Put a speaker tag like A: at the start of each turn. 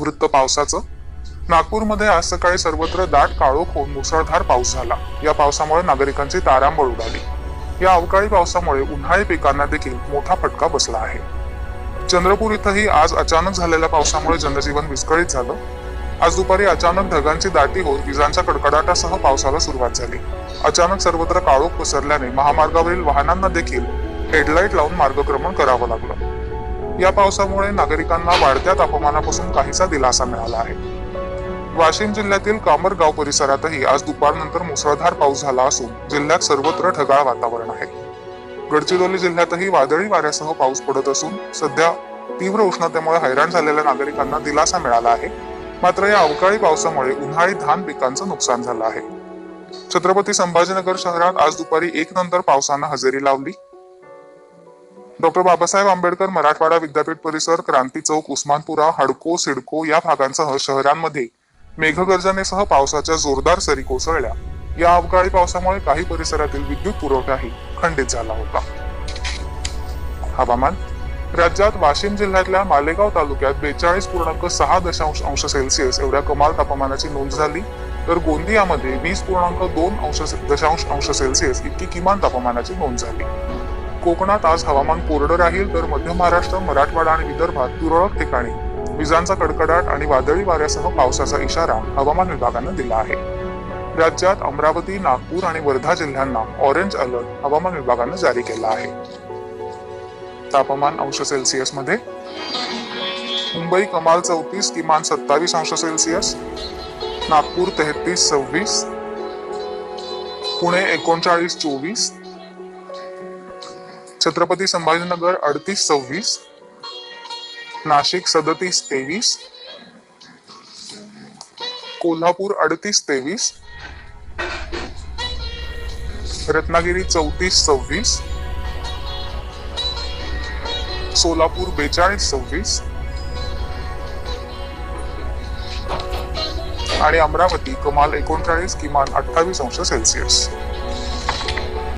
A: वृत्त पावसाचं? नागपूरमध्ये आज सकाळी सर्वत्र दाट काळोख होऊन मुसळधार पाऊस झाला. या पावसामुळे नागरिकांची तारांबळ उडाली. या अवकाळी पावसामुळे उन्हाळी पिकांना देखील मोठा फटका बसला आहे. चंद्रपूर इथंही आज अचानक झालेल्या पावसामुळे जनजीवन विस्कळीत झालं. आज दुपारी अचानक ढगांची दाटी होत विजांच्या कडकडाटासह पावसाला सुरुवात झाली. अचानक सर्वत्र काळोख पसरल्याने महामार्गावरील वाहनांना देखील हेडलाईट लावून मार्गक्रमण करावं लागलं. या पावसामुळे नागरिकांना वाढत्या तापमानापासून काहीसा दिलासा मिळाला आहे. वाशिम जिल्ह्यातील कामरगाव परिसरातही आज दुपारनंतर मुसळधार पाऊस झाला असून जिल्ह्यात सर्वत्र ढगाळ वातावरण आहे. गडचिरोली जिल्ह्यातही वादळी वाऱ्यासह पाऊस पडत असून सध्या तीव्र उष्णतेमुळे हैराण झालेल्या नागरिकांना दिलासा मिळाला आहे. मात्र या अवकाळी पावसामुळे उन्हाळी धान पिकांचं नुकसान झालं आहे. छत्रपती संभाजीनगर शहरात आज दुपारी एक नंतर पावसानं हजेरी लावली. डॉक्टर बाबासाहेब आंबेडकर मराठवाडा विद्यापीठ परिसर क्रांती चौक उस्मानपुरा हडको सिडको या भागांसह शहरांमध्ये मेघगर्जनेसह पावसाच्या जोरदार सरी कोसळल्या. या अवकाळी पावसामुळे काही परिसरातील विद्युत पुरवठाही खंडित झाला होता. हवामान. राज्यात वाशिम जिल्ह्यातल्या मालेगाव तालुक्यात बेचाळीस पूर्णांक सहा दशांश अंश सेल्सिअस एवढ्या कमाल तापमानाची नोंद झाली तर गोंदियामध्ये वीस पूर्णांक दोन अंश दशांश अंश सेल्सिअस इतकी किमान तापमानाची नोंद झाली. कोकणात आज हवामान कोरडं राहील तर मध्य महाराष्ट्र मराठवाडा आणि विदर्भात तुरळक ठिकाणी. विजांचा कडकडाट आणि वादळी वाऱ्यासह पावसाचा इशारा हवामान विभागानं दिला आहे. राज्यात अमरावती नागपूर आणि वर्धा जिल्ह्यांना ऑरेंज अलर्ट हवामान विभागानं जारी केला आहे. तापमान अंश सेल्सिअसमध्ये. मुंबई कमाल चौतीस किमान सत्तावीस अंश सेल्सिअस नागपूर तेहतीस सव्वीस. पुणे एकोणचाळीस चोवीस. छत्रपती संभाजीनगर अडतीस सव्वीस नाशिक सदतीस तेवीस कोल्हापूर अडतीस तेवीस रत्नागिरी चौतीस सव्वीस सोलापूर बेचाळीस सव्वीस आणि अमरावती कमाल एकोणचाळीस किमान अठ्ठावीस अंश सेल्सिअस.